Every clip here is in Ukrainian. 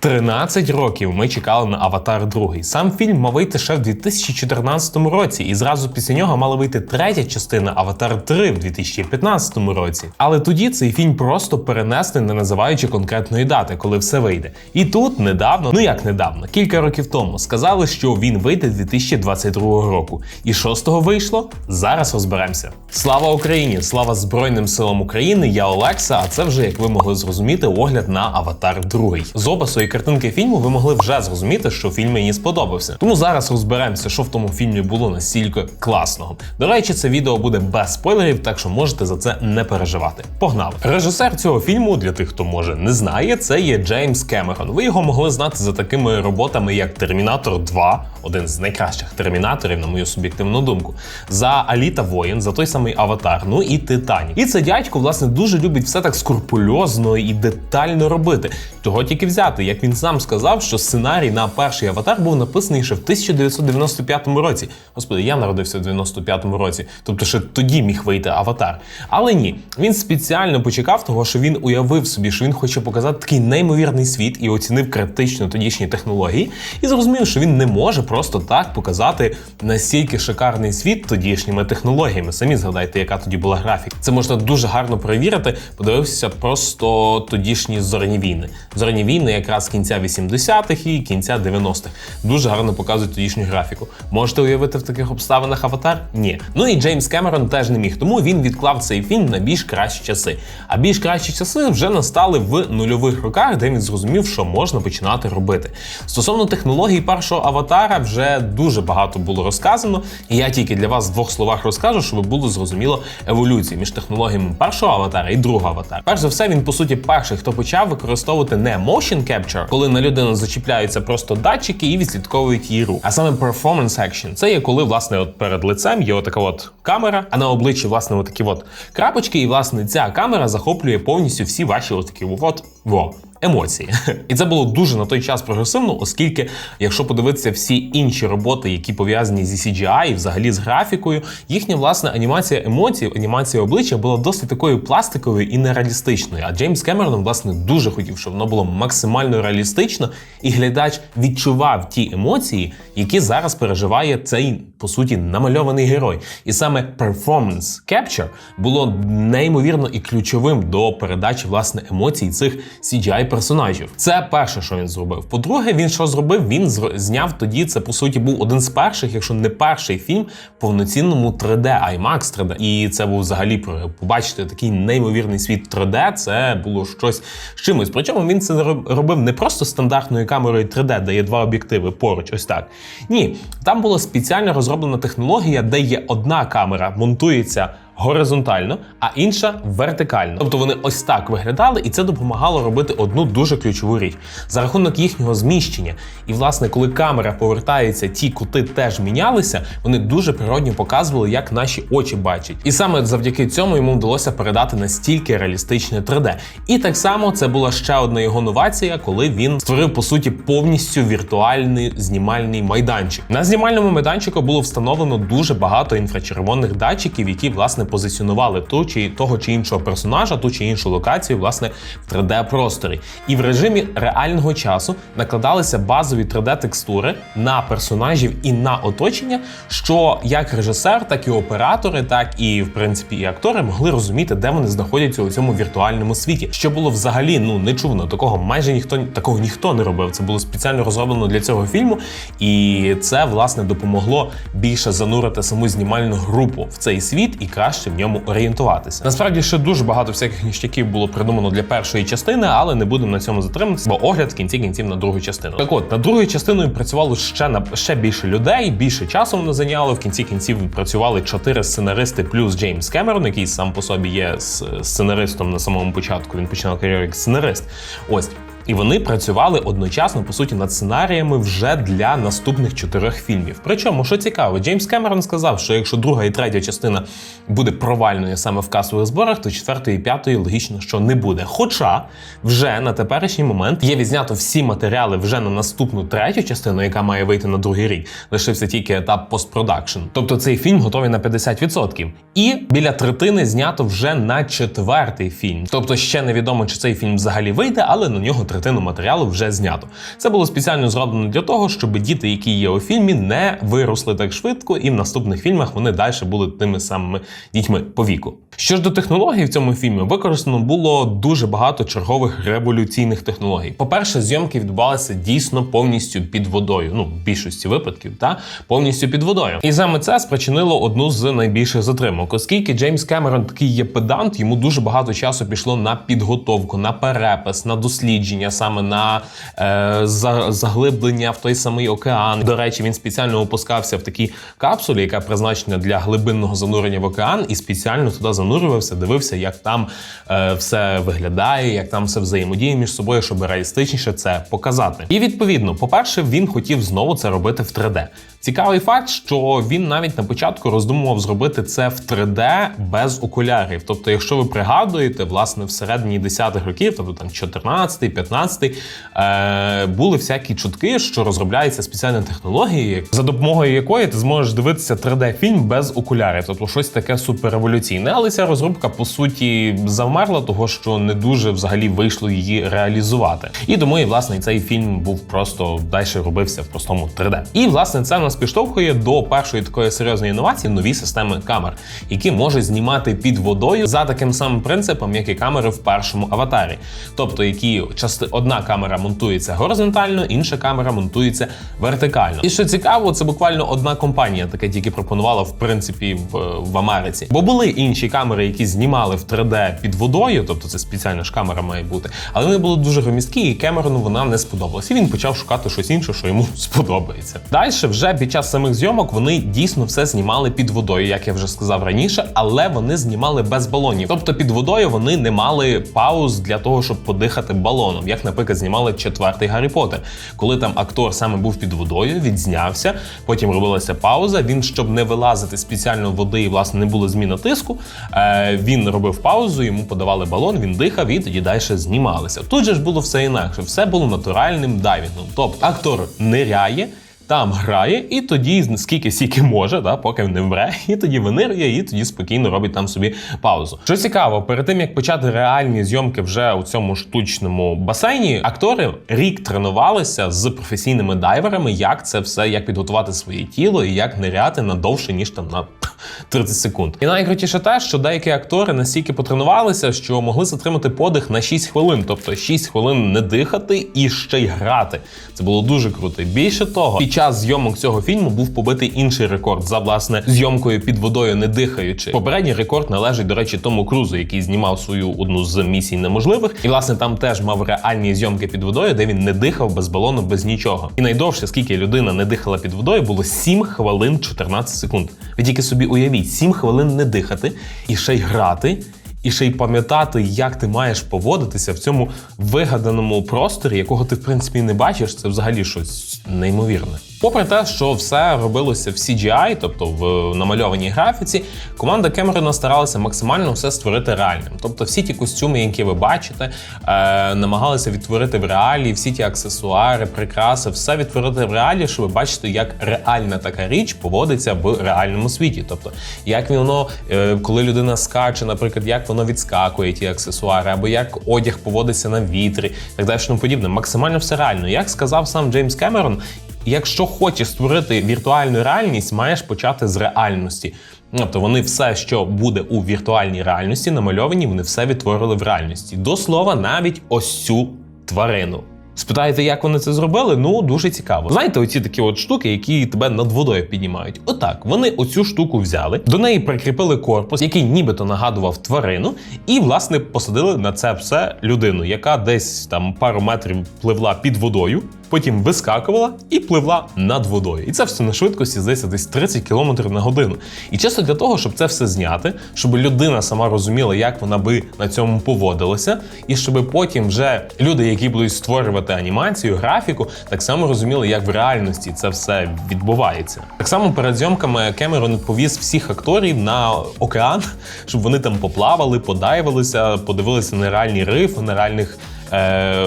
13 років ми чекали на Аватар 2. Сам фільм мав вийти ще в 2014 році, і зразу після нього мала вийти третя частина Аватар 3 в 2015 році. Але тоді цей фільм просто перенесли, не називаючи конкретної дати, коли все вийде. І тут недавно, ну як недавно, кілька років тому сказали, що він вийде 2022 року. І що з того вийшло? Зараз розберемося. Слава Україні! Слава Збройним силам України! Я Олекса. А це вже, як ви могли зрозуміти, огляд на Аватар 2. З опису і картинки фільму ви могли вже зрозуміти, що фільм мені сподобався. Тому зараз розберемося, що в тому фільмі було настільки класного. До речі, це відео буде без спойлерів, так що можете за це не переживати. Погнали! Режисер цього фільму, для тих, хто може не знає, це є Джеймс Кемерон. Ви його могли знати за такими роботами, як Термінатор 2, один з найкращих термінаторів, на мою суб'єктивну думку, за Аліта Воїн, за той самий Аватар, ну і Титанік. І це дядько, власне, дуже любить все так скрупульозно і детально робити. Того тільки взяти, як він сам сказав, що сценарій на перший аватар був написаний ще в 1995 році. Господи, я народився в 95-му році, тобто ще тоді міг вийти аватар. Але ні, він спеціально почекав того, що він уявив собі, що він хоче показати такий неймовірний світ і оцінив критично тодішні технології, і зрозумів, що він не може просто так показати настільки шикарний світ тодішніми технологіями. Самі згадайте, яка тоді була графіка. Це можна дуже гарно перевірити, подивився просто тодішні зоряні війни. Зоряні війни якраз кінця 80-х і кінця 90-х. Дуже гарно показують тодішню графіку. Можете уявити в таких обставинах аватар? Ні. Ну і Джеймс Кемерон теж не міг, тому він відклав цей фільм на більш кращі часи. А більш кращі часи вже настали в нульових роках, де він зрозумів, що можна починати робити. Стосовно технологій першого аватара, вже дуже багато було розказано. І я тільки для вас в двох словах розкажу, щоб було зрозуміло еволюцію між технологіями першого аватара і другого аватара. Перш за все, він по суті перший, хто почав використовувати не motion capture, коли на людину зачіпляються просто датчики і відслідковують її рух. А саме performance action. Це є коли власне от перед лицем є отака от камера, а на обличчі власне отакі от крапочки, і власне ця камера захоплює повністю всі ваші отакі от во. Емоції, і це було дуже на той час прогресивно, оскільки, якщо подивитися всі інші роботи, які пов'язані зі CGI і взагалі з графікою, їхня власне анімація емоцій, анімація обличчя була досить такою пластиковою і нереалістичною. А Джеймс Кемерон, власне, дуже хотів, щоб воно було максимально реалістично, і глядач відчував ті емоції, які зараз переживає цей по суті намальований герой. І саме performance capture було неймовірно і ключовим до передачі власне емоцій цих CGI персонажів. Це перше, що він зробив. По-друге, він що зробив? Він зняв тоді. Це по суті був один з перших, якщо не перший фільм повноцінному 3D, IMAX 3D. І це був взагалі про побачити такий неймовірний світ 3D. Це було щось з чимось. Причому він це роб- робив не просто стандартною камерою 3D, де є два об'єктиви поруч, ось так. Ні, там була спеціально розроблена технологія, де є одна камера, монтується горизонтально, а інша вертикально. Тобто вони ось так виглядали, і це допомагало робити одну дуже ключову річ за рахунок їхнього зміщення. І власне, коли камера повертається, ті кути теж мінялися. Вони дуже природньо показували, як наші очі бачать. І саме завдяки цьому йому вдалося передати настільки реалістичне 3D. І так само це була ще одна його новація, коли він створив по суті повністю віртуальний знімальний майданчик. На знімальному майданчику було встановлено дуже багато інфрачервоних датчиків, які власне позиціонували ту чи того чи іншого персонажа, ту чи іншу локацію, власне, в 3D-просторі. І в режимі реального часу накладалися базові 3D-текстури на персонажів і на оточення, що як режисер, так і оператори, так і в принципі і актори могли розуміти, де вони знаходяться у цьому віртуальному світі. Що було взагалі ну нечувано. Такого майже ніхто такого ніхто не робив. Це було спеціально розроблено для цього фільму, і це власне допомогло більше занурити саму знімальну групу в цей світ і краще в ньому орієнтуватися. Насправді ще дуже багато всяких ніштяків було придумано для першої частини, але не будемо на цьому затриматися, бо огляд в кінці кінців на другу частину. Так от над другою частиною працювало ще на ще більше людей, більше часу воно зайняло. В кінці кінців працювали чотири сценаристи плюс Джеймс Кемерон, який сам по собі є сценаристом на самому початку. Він починав кар'єру як сценарист. Ось. І вони працювали одночасно по суті над сценаріями вже для наступних чотирьох фільмів. Причому, що цікаво, Джеймс Кемерон сказав, що якщо друга і третя частина буде провальною саме в касових зборах, то четвертої і п'ятої логічно, що не буде. Хоча вже на теперішній момент є відзнято всі матеріали вже на наступну третю частину, яка має вийти на другий рік. Лишився тільки етап постпродакшн. Тобто цей фільм готовий на 50%. І біля третини знято вже на четвертий фільм. Тобто ще невідомо, чи цей фільм взагалі вийде, але на нього третину матеріалу вже знято. Це було спеціально зроблено для того, щоб діти, які є у фільмі, не виросли так швидко, і в наступних фільмах вони далі були тими самими дітьми по віку. Що ж до технологій в цьому фільмі використано було дуже багато чергових революційних технологій. По-перше, зйомки відбувалися дійсно повністю під водою. Ну, в більшості випадків, та повністю під водою. І саме це спричинило одну з найбільших затримок, оскільки Джеймс Кемерон такий є педант, йому дуже багато часу пішло на підготовку, на перепис, на дослідження, саме на е, за- заглиблення в той самий океан. До речі, він спеціально опускався в такій капсулі, яка призначена для глибинного занурення в океан, і спеціально туди занурювався, дивився, як там е, все виглядає, як там все взаємодіє між собою, щоб реалістичніше це показати. І відповідно, по-перше, він хотів знову це робити в 3D. Цікавий факт, що він навіть на початку роздумував зробити це в 3D без окулярів. Тобто, якщо ви пригадуєте, власне, всередині 10-х років, тобто там 14-й, 15-й, е, були всякі чутки, що розробляється спеціальна технологія, за допомогою якої ти зможеш дивитися 3D-фільм без окулярів, тобто щось таке суперреволюційне. Але ця розробка по суті завмерла, того що не дуже взагалі вийшло її реалізувати. І тому і власне цей фільм був просто далі робився в простому 3D. І власне це нас підштовхує до першої такої серйозної інновації нові системи камер, які можуть знімати під водою за таким самим принципом, як і камери в першому аватарі. Тобто, які части одна камера монтується горизонтально, інша камера монтується вертикально. І що цікаво, це буквально одна компанія таке тільки пропонувала в принципі в, в Америці. Бо були інші камери, які знімали в 3D під водою, тобто це спеціальна ж камера має бути, але вони були дуже громісткі, і Кемерону вона не сподобалась. І він почав шукати щось інше, що йому сподобається. Далі, вже під час самих зйомок, вони дійсно все знімали під водою, як я вже сказав раніше, але вони знімали без балонів. Тобто під водою вони не мали пауз для того, щоб подихати балоном, як, наприклад, знімали четвертий Гаррі Поттер. Коли там актор саме був під водою, відзнявся, потім робилася пауза. Він, щоб не вилазити спеціально води і власне не було зміни тиску, е, він робив паузу, йому подавали балон, він дихав і тоді далі знімалися. Тут же ж було все інакше, все було натуральним дайвінгом. Тобто актор ниряє. Там грає, і тоді скільки сіки може, да, поки не вмре, і тоді винирює, і тоді спокійно робить там собі паузу. Що цікаво, перед тим як почати реальні зйомки вже у цьому штучному басейні, актори рік тренувалися з професійними дайверами, як це все, як підготувати своє тіло і як ниряти на довше ніж там на 30 секунд. І найкрутіше те, що деякі актори настільки потренувалися, що могли затримати подих на 6 хвилин, тобто 6 хвилин не дихати і ще й грати. Це було дуже круто. Більше того, під час зйомок цього фільму був побитий інший рекорд за власне зйомкою під водою, не дихаючи. Попередній рекорд належить, до речі, тому крузу, який знімав свою одну з місій неможливих, і власне там теж мав реальні зйомки під водою, де він не дихав без балону, без нічого. І найдовше, скільки людина не дихала під водою, було 7 хвилин 14 секунд. Ви тільки собі уявіть, 7 хвилин не дихати і ще й грати. І ще й пам'ятати, як ти маєш поводитися в цьому вигаданому просторі, якого ти в принципі не бачиш, це взагалі щось неймовірне. Попри те, що все робилося в CGI, тобто в намальованій графіці, команда Кемерона старалася максимально все створити реальним. Тобто, всі ті костюми, які ви бачите, е, намагалися відтворити в реалі, всі ті аксесуари, прикраси, все відтворити в реалі, щоб ви бачите, як реальна така річ поводиться в реальному світі. Тобто, як воно, е, коли людина скаче, наприклад, як воно відскакує ті аксесуари, або як одяг поводиться на вітрі, так далі тому подібне. Максимально все реально. Як сказав сам Джеймс Кемерон, якщо хочеш створити віртуальну реальність, маєш почати з реальності. Тобто вони все, що буде у віртуальній реальності, намальовані, вони все відтворили в реальності. До слова, навіть ось цю тварину. Спитаєте, як вони це зробили? Ну дуже цікаво. Знаєте, оці такі от штуки, які тебе над водою піднімають. Отак, вони оцю штуку взяли, до неї прикріпили корпус, який нібито нагадував тварину, і власне посадили на це все людину, яка десь там пару метрів пливла під водою. Потім вискакувала і пливла над водою. І це все на швидкості здається десь 30 км на годину. І чисто для того, щоб це все зняти, щоб людина сама розуміла, як вона би на цьому поводилася, і щоб потім вже люди, які будуть створювати анімацію, графіку, так само розуміли, як в реальності це все відбувається. Так само перед зйомками Кемерон повіз всіх акторів на океан, щоб вони там поплавали, подайвалися, подивилися на реальні рифи, на реальних. Е,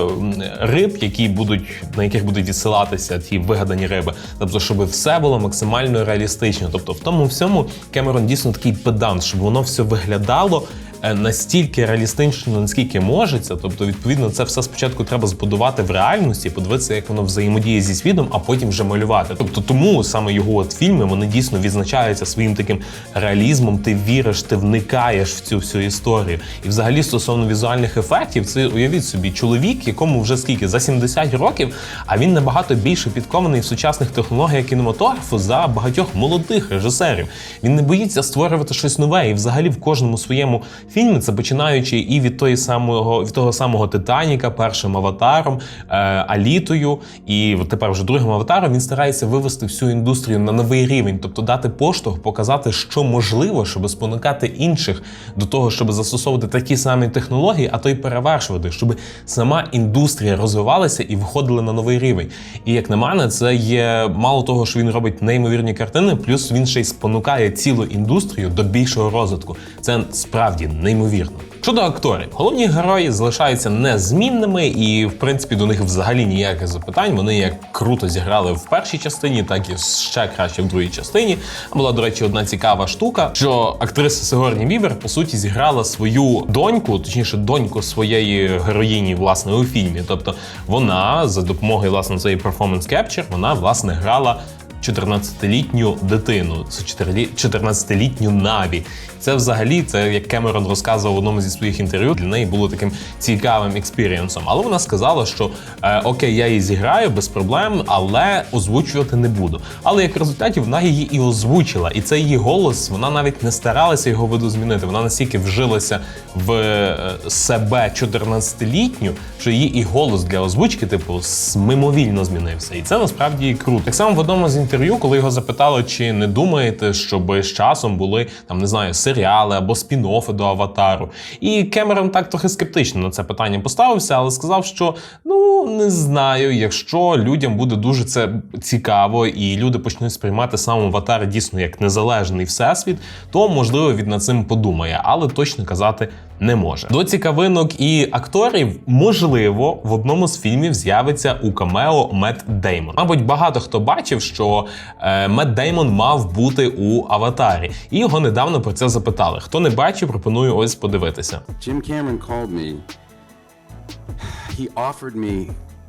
Риб, які будуть на яких будуть відсилатися ті вигадані риби, тобто, щоб все було максимально реалістично. Тобто, в тому всьому Кемерон дійсно такий педант, щоб воно все виглядало настільки реалістично, наскільки можеться. Тобто, відповідно, це все спочатку треба збудувати в реальності, подивитися, як воно взаємодіє зі світом, а потім вже малювати. Тобто, тому саме його от фільми вони дійсно відзначаються своїм таким реалізмом. Ти віриш, ти вникаєш в цю всю історію. І взагалі стосовно візуальних ефектів, це уявіть собі, чоловік, якому вже скільки за 70 років, а він набагато більше підкований в сучасних технологіях кінематографу за багатьох молодих режисерів. Він не боїться створювати щось нове, і взагалі в кожному своєму фільмі це починаючи і від тої самого від того самого Титаніка, першим аватаром, е, Алітою, і тепер вже другим аватаром він старається вивести всю індустрію на новий рівень, тобто дати поштовх, показати, що можливо, щоб спонукати інших до того, щоб застосовувати такі самі технології, а то й перевершувати, щоб сама індустрія розвивалася і виходила на новий рівень. І як на мене, це є мало того, що він робить неймовірні картини, плюс він ще й спонукає цілу індустрію до більшого розвитку. Це справді неймовірно. Щодо акторів, головні герої залишаються незмінними, і в принципі до них взагалі ніяких запитань. Вони як круто зіграли в першій частині, так і ще краще в другій частині. Була, до речі, одна цікава штука, що актриса Сигорні Вівер по суті зіграла свою доньку, точніше, доньку своєї героїні, власне, у фільмі. Тобто вона за допомогою власне цієї performance capture, вона власне грала 14-літню дитину, це 14-літню Наві. Це взагалі, це як Кемерон розказував в одному зі своїх інтерв'ю, для неї було таким цікавим експірієнсом. Але вона сказала, що е, окей, я її зіграю без проблем, але озвучувати не буду. Але як результаті вона її і озвучила, і це її голос. Вона навіть не старалася його видозмінити. Вона настільки вжилася в е, себе 14-літню, що її і голос для озвучки, типу, мимовільно змінився. І це насправді круто. Так само в одному з інтерв'ю, коли його запитали, чи не думаєте, щоб з часом були там, не знаю, серіали або спін-оффи до аватару. І Кемерон так трохи скептично на це питання поставився, але сказав, що ну не знаю, якщо людям буде дуже це цікаво, і люди почнуть сприймати сам аватар дійсно як незалежний всесвіт, то можливо він над цим подумає, але точно казати не може. До цікавинок і акторів, можливо, в одному з фільмів з'явиться у камео Мет Деймон. Мабуть, багато хто бачив, що е, Мет Деймон мав бути у аватарі, і його недавно про це запитали. Хто не бачив, пропоную ось подивитися. Jim Cameron called me. He offered me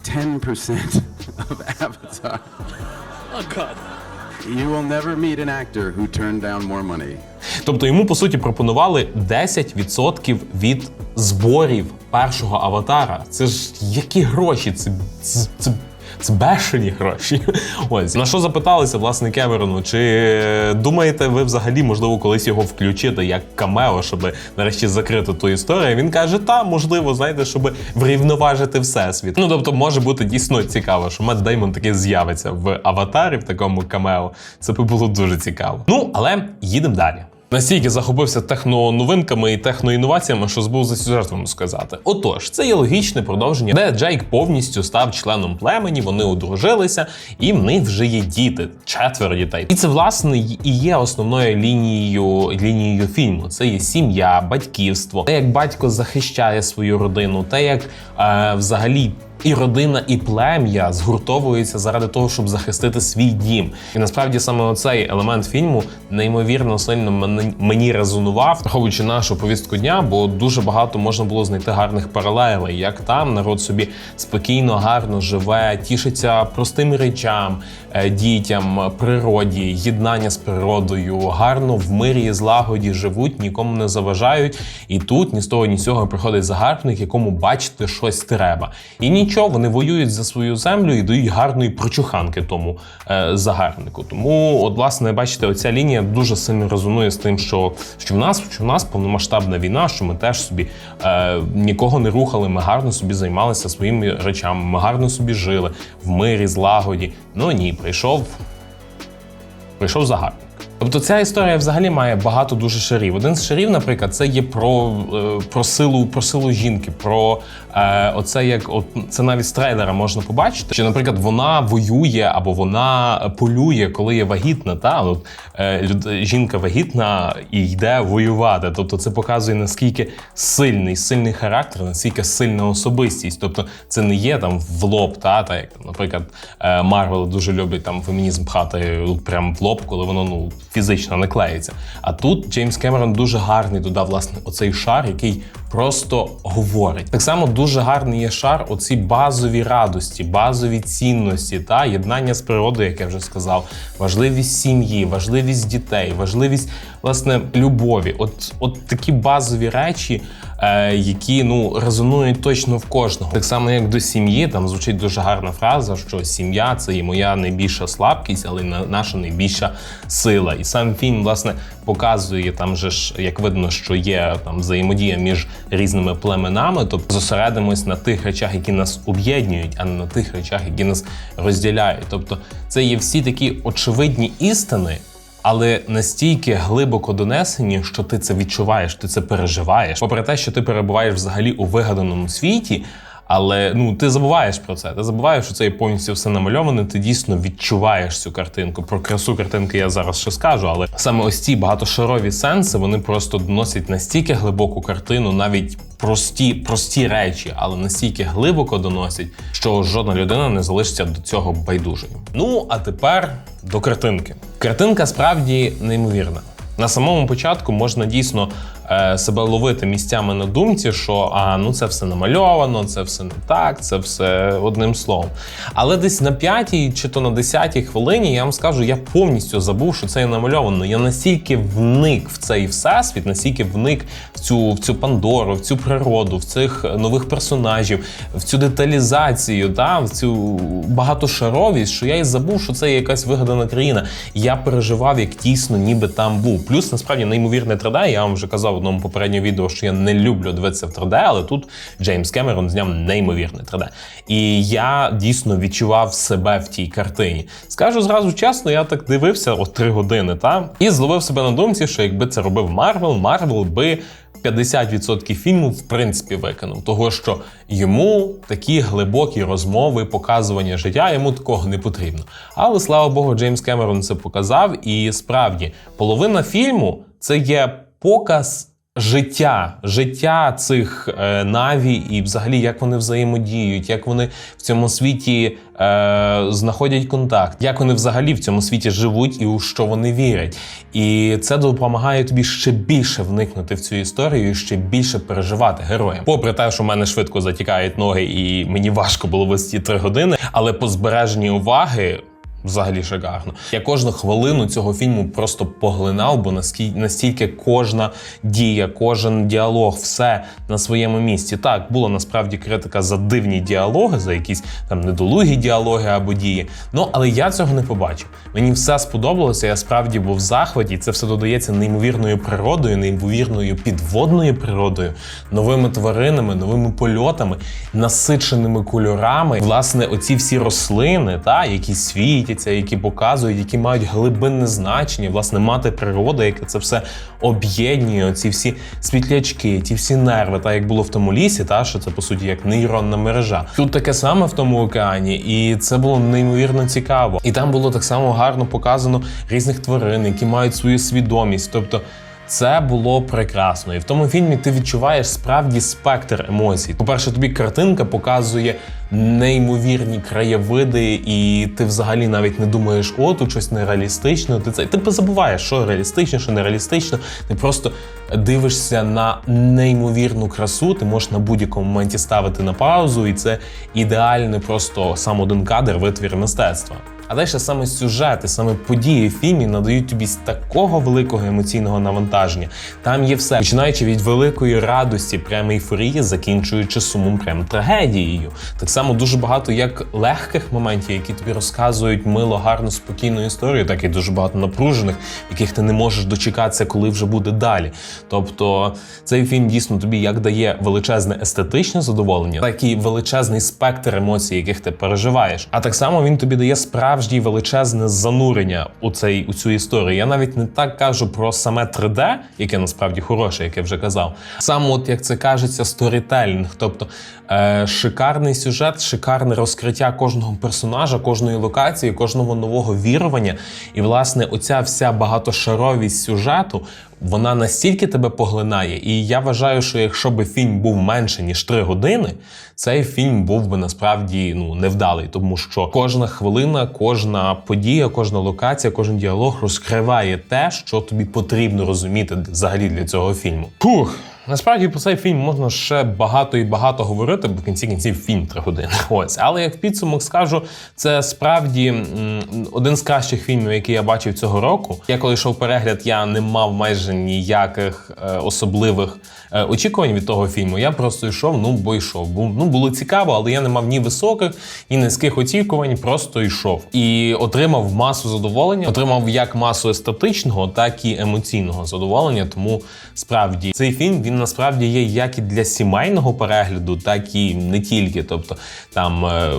10% of Avatar. Oh God. You will never meet an actor who turned down more money. Тобто йому по суті пропонували 10% від зборів першого аватара. Це ж які гроші? Це, це, це, це бешені гроші. Ось на що запиталися власне Кемерону? Чи думаєте ви взагалі можливо колись його включити як камео, щоб нарешті закрити ту історію? Він каже: та можливо, знаєте, щоб врівноважити всесвіт. Ну тобто, може бути дійсно цікаво, що Мет Деймон таки з'явиться в аватарі в такому камео. Це би було дуже цікаво. Ну але їдемо далі. Настільки захопився техноновинками і техноінноваціями, що збув за сюжет вам сказати. Отож, це є логічне продовження, де Джейк повністю став членом племені, вони одружилися, і в них вже є діти, четверо дітей. І це власне і є основною лінією лінією фільму. Це є сім'я, батьківство, те, як батько захищає свою родину, те, як е, взагалі і родина, і плем'я згуртовуються заради того, щоб захистити свій дім. І насправді саме цей елемент фільму неймовірно сильно мені, резонував, враховуючи нашу повістку дня, бо дуже багато можна було знайти гарних паралелей, як там народ собі спокійно, гарно живе, тішиться простим речам, е, дітям, природі, єднання з природою, гарно в мирі і злагоді живуть, нікому не заважають. І тут ні з того, ні з цього приходить загарбник, якому бачити щось треба. І нічого, вони воюють за свою землю і дають гарної прочуханки тому е, загарбнику. Тому, от, власне, бачите, оця лінія дуже сильно резонує з тим, що, що в нас що в нас повномасштабна війна, що ми теж собі е, нікого не рухали, ми гарно собі займалися своїми речами, ми гарно собі жили в мирі, злагоді. Ну ні, прийшов прийшов загарбник. Тобто ця історія взагалі має багато дуже шарів. Один з шарів, наприклад, це є про, е, про силу про силу жінки, про е, оце як от це навіть з трейлера можна побачити, що, наприклад, вона воює або вона полює, коли є вагітна. Та от е, жінка вагітна і йде воювати. Тобто, це показує наскільки сильний, сильний характер, наскільки сильна особистість. Тобто, це не є там в лоб, та, та як, наприклад, Марвел дуже люблять там фемінізм пхати от прямо в лоб, коли воно ну фізично не клеїться. А тут Джеймс Кемерон дуже гарний додав власне оцей шар, який просто говорить. Так само дуже гарний є шар, оці базові радості, базові цінності та єднання з природою, як я вже сказав, важливість сім'ї, важливість дітей, важливість власне любові. От, от такі базові речі, е, які ну резонують точно в кожного. Так само, як до сім'ї, там звучить дуже гарна фраза, що сім'я це і моя найбільша слабкість, але наша найбільша сила. І сам фільм, власне, показує там же ж, як видно, що є там взаємодія між різними племенами. Тобто зосередимось на тих речах, які нас об'єднують, а не на тих речах, які нас розділяють. Тобто, це є всі такі очевидні істини. Але настільки глибоко донесені, що ти це відчуваєш, ти це переживаєш. Попри те, що ти перебуваєш взагалі у вигаданому світі, але ну ти забуваєш про це. Ти забуваєш, що це є повністю все намальоване. Ти дійсно відчуваєш цю картинку. Про красу картинки я зараз ще скажу, але саме ось ці багатошарові сенси вони просто доносять настільки глибоку картину, навіть прості, прості речі, але настільки глибоко доносять, що жодна людина не залишиться до цього байдужою. Ну а тепер до картинки. Картинка справді неймовірна. На самому початку можна дійсно себе ловити місцями на думці, що а ну це все намальовано, це все не так, це все одним словом. Але десь на п'ятій чи то на десятій хвилині я вам скажу, я повністю забув, що це є намальовано. Я настільки вник в цей всесвіт, настільки вник в цю, в цю Пандору, в цю природу, в цих нових персонажів, в цю деталізацію, та, в цю багатошаровість, що я і забув, що це є якась вигадана країна. Я переживав, як дійсно ніби там був. Плюс насправді неймовірне 3D. Я вам вже казав в одному попередньому відео, що я не люблю дивитися в 3D, але тут Джеймс Кемерон зняв неймовірне 3D. І я дійсно відчував себе в тій картині. Скажу зразу чесно, я так дивився от три години, та і зловив себе на думці, що якби це робив Марвел, Марвел би. 50% фільму в принципі виконав, того що йому такі глибокі розмови, показування життя йому такого не потрібно. Але слава Богу, Джеймс Кемерон це показав. І справді половина фільму це є показ. Життя, життя цих е, наві, і взагалі як вони взаємодіють, як вони в цьому світі е, знаходять контакт, як вони взагалі в цьому світі живуть і у що вони вірять. І це допомагає тобі ще більше вникнути в цю історію, і ще більше переживати героям. Попри те, що в мене швидко затікають ноги, і мені важко було вести три години, але по збереженні уваги. Взагалі шикарно. Я кожну хвилину цього фільму просто поглинав, бо наскільки настільки кожна дія, кожен діалог, все на своєму місці. Так, була насправді критика за дивні діалоги, за якісь там недолугі діалоги або дії. Ну але я цього не побачив. Мені все сподобалося. Я справді був в захваті. Це все додається неймовірною природою, неймовірною підводною природою, новими тваринами, новими польотами, насиченими кольорами. Власне, оці всі рослини, та які світяться, які показують, які мають глибинне значення. Власне, мати природа, яка це все об'єднує. Оці всі світлячки, ті всі нерви, та як було в тому лісі, та що це по суті як нейронна мережа. Тут таке саме в тому океані, і це було неймовірно цікаво. І там було так само гарно показано різних тварин, які мають свою свідомість. Тобто. Це було прекрасно, і в тому фільмі ти відчуваєш справді спектр емоцій. По-перше, тобі картинка показує неймовірні краєвиди, і ти взагалі навіть не думаєш, о, тут щось нереалістично. Ти це ти забуваєш, що реалістично, що нереалістично. Ти просто дивишся на неймовірну красу. Ти можеш на будь-якому моменті ставити на паузу, і це ідеальний просто сам один кадр витвір мистецтва. А далі саме сюжет і саме події в фільмі надають тобі такого великого емоційного навантаження. Там є все, починаючи від великої радості, прямо ейфорії, закінчуючи сумом, прям трагедією. Так само дуже багато як легких моментів, які тобі розказують мило, гарну, спокійну історію, так і дуже багато напружених, яких ти не можеш дочекатися, коли вже буде далі. Тобто цей фільм дійсно тобі як дає величезне естетичне задоволення, так і величезний спектр емоцій, яких ти переживаєш. А так само він тобі дає справжнє величезне занурення у цей у цю історію. Я навіть не так кажу про саме 3D, яке насправді хороше, як я вже казав. Саме от як це кажеться, сторітелінг, тобто е, шикарний сюжет. Сюжет, шикарне розкриття кожного персонажа, кожної локації, кожного нового вірування. І власне, оця вся багатошаровість сюжету. Вона настільки тебе поглинає, і я вважаю, що якщо би фільм був менше ніж 3 години, цей фільм був би насправді ну невдалий, тому що кожна хвилина, кожна подія, кожна локація, кожен діалог розкриває те, що тобі потрібно розуміти взагалі для цього фільму. Фух. Насправді про цей фільм можна ще багато і багато говорити, бо в кінці кінців фільм три години. Ось, але як підсумок скажу, це справді один з кращих фільмів, який я бачив цього року. Я коли йшов перегляд, я не мав майже ніяких е, особливих е, очікувань від того фільму. Я просто йшов, ну бо йшов. Ну було цікаво, але я не мав ні високих, ні низьких очікувань, просто йшов і отримав масу задоволення. Отримав як масу естетичного, так і емоційного задоволення. Тому справді цей фільм він насправді є як і для сімейного перегляду, так і не тільки. Тобто там е,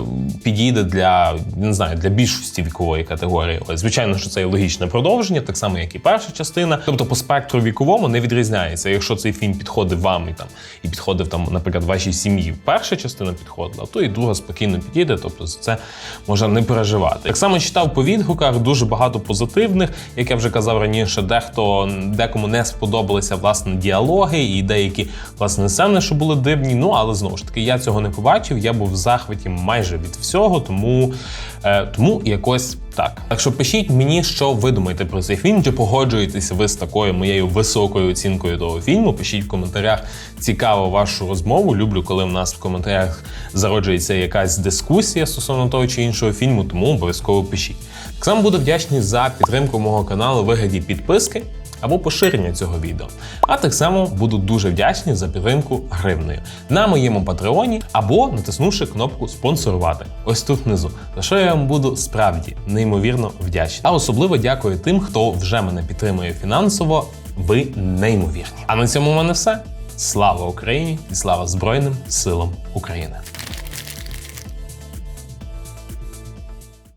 підійде для не знаю для більшості вікової категорії. Ось, звичайно, що це є логічне продовження, так само як і перша частина. Тобто, по спектру віковому не відрізняється. Якщо цей фільм підходив вам і там і підходив там, наприклад, вашій сім'ї, перша частина підходила, то і друга спокійно підійде. Тобто за це можна не переживати. Так само читав по відгуках дуже багато позитивних, як я вже казав раніше, дехто декому не сподобалися власне діалоги і деякі власне сцени, що були дивні. Ну але знову ж таки, я цього не побачив. Я був в захваті майже від всього, тому, е, тому якось. Так, так що пишіть мені, що ви думаєте про цей фільм, чи погоджуєтесь ви з такою моєю високою оцінкою того фільму. Пишіть в коментарях цікаво вашу розмову. Люблю, коли в нас в коментарях зароджується якась дискусія стосовно того чи іншого фільму, тому обов'язково пишіть. Так само буду вдячний за підтримку мого каналу вигляді підписки або поширення цього відео. А так само буду дуже вдячний за підтримку гривнею на моєму патреоні або натиснувши кнопку спонсорувати ось тут внизу. За що я вам буду справді неймовірно вдячний. А особливо дякую тим, хто вже мене підтримує фінансово. Ви неймовірні. А на цьому в мене все. Слава Україні і слава Збройним силам України.